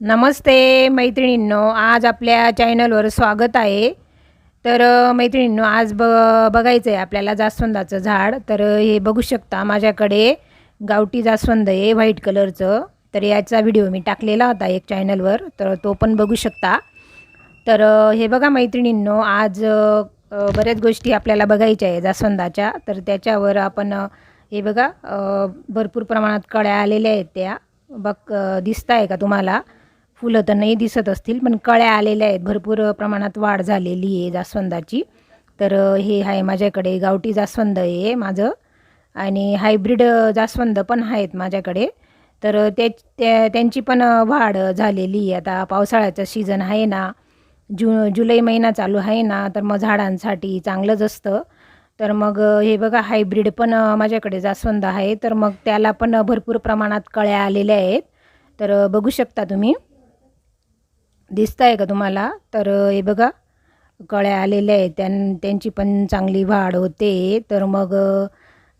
नमस्ते मैत्रिणींनो आज आपल्या चॅनलवर स्वागत आहे. तर मैत्रिणींनो आज ब बघायचं आहे आपल्याला जास्वंदाचं झाड. तर हे बघू शकता माझ्याकडे गावठी जास्वंद आहे व्हाईट कलरचं. तर याचा व्हिडिओ मी टाकलेला होता एक चॅनलवर तर तो पण बघू शकता. तर हे बघा मैत्रिणींनो आज बऱ्याच गोष्टी आपल्याला बघायच्या आहे जास्वंदाच्या. तर त्याच्यावर आपण हे बघा भरपूर प्रमाणात कळ्या आलेल्या आहेत त्या. बघ दिसत आहे का तुम्हाला? फुलं तर नाही दिसत असतील पण कळ्या आलेल्या आहेत. भरपूर प्रमाणात वाढ झालेली आहे जास्वंदाची. तर हे आहे माझ्याकडे गावठी जास्वंद आहे माझं. आणि हायब्रिड जास्वंद पण आहेत माझ्याकडे. तर अ, त्या त्यांची पण वाढ झालेली आहे. आता पावसाळ्याचं सीझन आहे ना जु जुलै महिना चालू आहे ना तर मग झाडांसाठी चांगलंच असतं. तर मग हे बघा हायब्रिड पण माझ्याकडे जास्वंद आहे. तर मग त्याला पण भरपूर प्रमाणात कळ्या आलेल्या आहेत. तर बघू शकता तुम्ही. दिसत आहे का तुम्हाला? तर हे बघा कळ्या आलेल्या आहेत. त्यां त्यांची पण चांगली वाढ होते. तर मग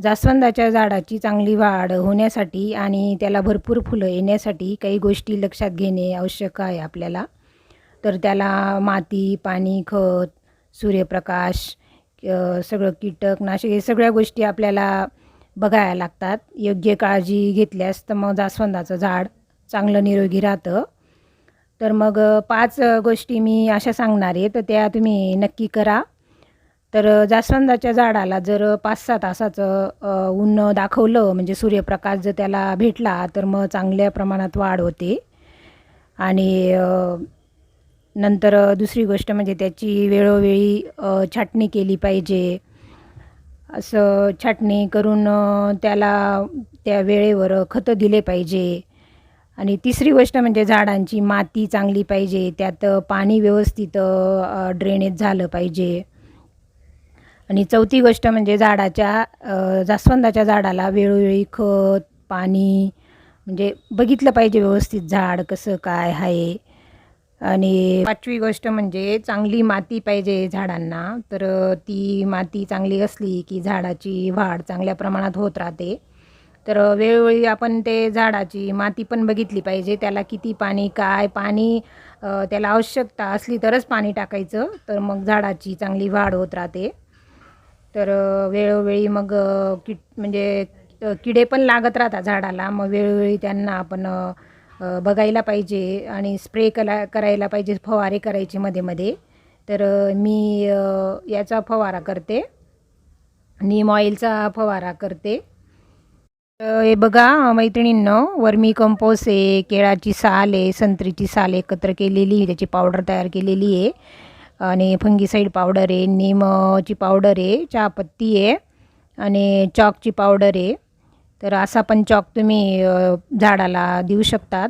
जास्वंदाच्या झाडाची चांगली वाढ होण्यासाठी आणि त्याला भरपूर फुलं येण्यासाठी काही गोष्टी लक्षात घेणे आवश्यक आहे आपल्याला. तर त्याला माती पाणी खत सूर्यप्रकाश सगळं कीटकनाशक हे सगळ्या गोष्टी आपल्याला बघायला लागतात. योग्य काळजी घेतल्यास तर मग जास्वंदाचं झाड चांगलं निरोगी राहतं. तर मग पाच गोष्टी मी अशा सांगणार आहे तर त्या तुम्ही नक्की करा. तर जास्वंदाच्या झाडाला जर पाच सहा तासाचं ऊन दाखवलं म्हणजे सूर्यप्रकाश जर त्याला भेटला तर मग चांगल्या प्रमाणात वाढ होते. आणि नंतर दुसरी गोष्ट म्हणजे त्याची वेळोवेळी छाटणी केली पाहिजे. असं छाटणी करून त्याला त्या वेळेवर खतं दिले पाहिजे. आणि तिसरी गोष्ट म्हणजे झाडांची माती चांगली पाहिजे त्यात पाणी व्यवस्थित ड्रेनेज झालं पाहिजे. आणि चौथी गोष्ट म्हणजे झाडाच्या जास्वंदाच्या झाडाला वेळोवेळी खत पाणी म्हणजे बघितलं पाहिजे व्यवस्थित झाड कसं काय आहे. आणि पाचवी गोष्ट म्हणजे चांगली माती पाहिजे झाडांना तर ती माती चांगली असली की झाडाची वाढ चांगल्या प्रमाणात होत राहते. तर वेळोवेळी आपण ते झाडाची माती पण बघितली पाहिजे. त्याला किती पाणी काय पाणी त्याला आवश्यकता असली तरच पाणी टाकायचं. तर मग झाडाची चांगली वाढ होत राहते. तर वेळोवेळी मग किट म्हणजे किडे पण लागत राहतात झाडाला. मग वेळोवेळी त्यांना आपण बघायला पाहिजे आणि स्प्रे कला करायला पाहिजे फवारे करायचे मध्ये मध्ये. तर मी याचा फवारा करते. नीम ऑइलचा फवारा करते. हे बघा मैत्रिणींनो वर्मी कंपोस्ट आहे केळाची साल आहे संत्रीची साल एकत्र केलेली आहे त्याची पावडर तयार केलेली आहे. आणि फंगीसाईड पावडर आहे नीमची पावडर आहे चहापत्ती आहे आणि चॉकची पावडर आहे. तर असा पण चॉक तुम्ही झाडाला देऊ शकतात.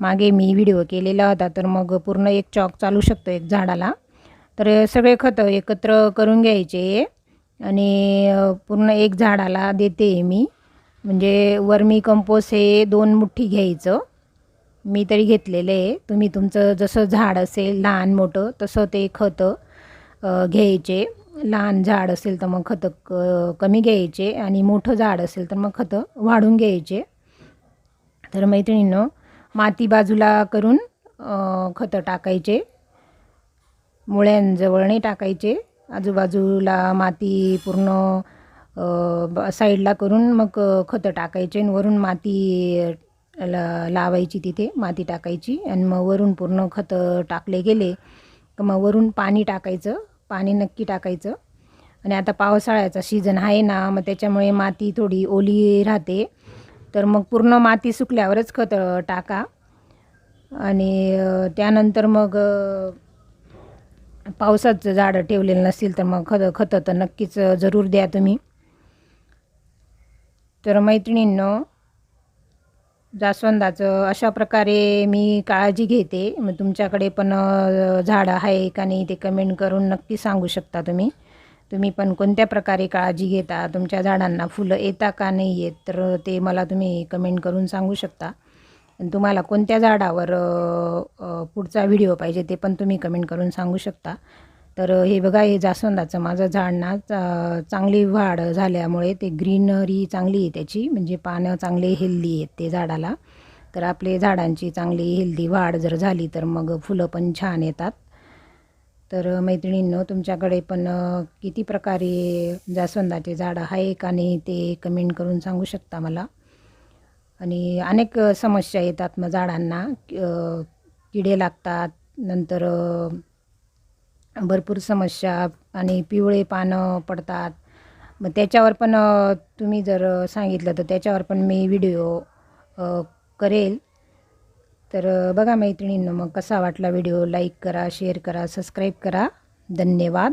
मागे मी व्हिडिओ केलेला होता तर मग पूर्ण एक चॉक चालू शकतो एक झाडाला. तर सगळे खतं एकत्र करून घ्यायचे. आणि पूर्ण एक झाडाला देते मी. म्हणजे वर्मी कंपोस हे दोन मुठ्ठी घ्यायचं. मी तरी घेतलेलं आहे. तुम्ही तुमचं जसं झाड असेल लहान मोठं तसं ते खतं घ्यायचे. लहान झाड असेल तर मग खतं क कमी घ्यायचे आणि मोठं झाड असेल तर मग खतं वाढून घ्यायचे. तर मैत्रिणीनं माती बाजूला करून खतं टाकायचे. मुळ्यांजवळ नाही टाकायचे. आजूबाजूला माती पूर्ण साईडला करून मग खतं टाकायचे आणि वरून माती ला लावायची तिथे माती टाकायची. आणि मग वरून पूर्ण खतं टाकले गेले. तर मग वरून पाणी टाकायचं. पाणी नक्की टाकायचं. आणि आता पावसाळ्याचा सीझन आहे ना मग त्याच्यामुळे माती थोडी ओली राहते. तर मग पूर्ण माती सुकल्यावरच खतं टाका. आणि त्यानंतर मग पावसाचं झाडं ठेवलेलं नसतील तर मग खतं खतं तर नक्कीच जरूर द्या तुम्ही. तर मैत्रिणींनो जास्वंदाचं अशा प्रकारे मी काळजी घेते. मग तुमच्याकडे पण झाडं आहे का नाही ते कमेंट करून नक्की सांगू शकता तुम्ही. तुम्ही पण कोणत्या प्रकारे काळजी घेता? तुमच्या झाडांना फुलं येता का नाही येत? तर ते मला तुम्ही कमेंट करून सांगू शकता. आणि तुम्हाला कोणत्या झाडावर पुढचा व्हिडिओ पाहिजे ते पण तुम्ही कमेंट करून सांगू शकता. तर हे बघा हे जास्वंदाचं माझं झाड ना चा- चांगली वाढ झाल्यामुळे ते ग्रीनरी चांगली आहे त्याची. म्हणजे पानं चांगले हेल्दी आहेत ते झाडाला. तर आपले झाडांची चांगली हेल्दी वाढ जर झाली तर मग फुलं पण छान येतात. तर मैत्रिणींनो तुमच्याकडे पण किती प्रकारे जास्वंदाचे झाडं आहे का नाही ते कमेंट करून सांगू शकता मला. आणि अनेक समस्या येतात मग झाडांना. किडे लागतात नंतर भरपूर समस्या आणि पिवळे पानं पडतात. मग त्याच्यावर पण तुम्ही जर सांगितलं तर त्याच्यावर पण मी व्हिडिओ करेल. तर बघा मैत्रिणींनो मग कसा वाटला व्हिडिओ? लाईक करा शेअर करा सबस्क्राईब करा. धन्यवाद.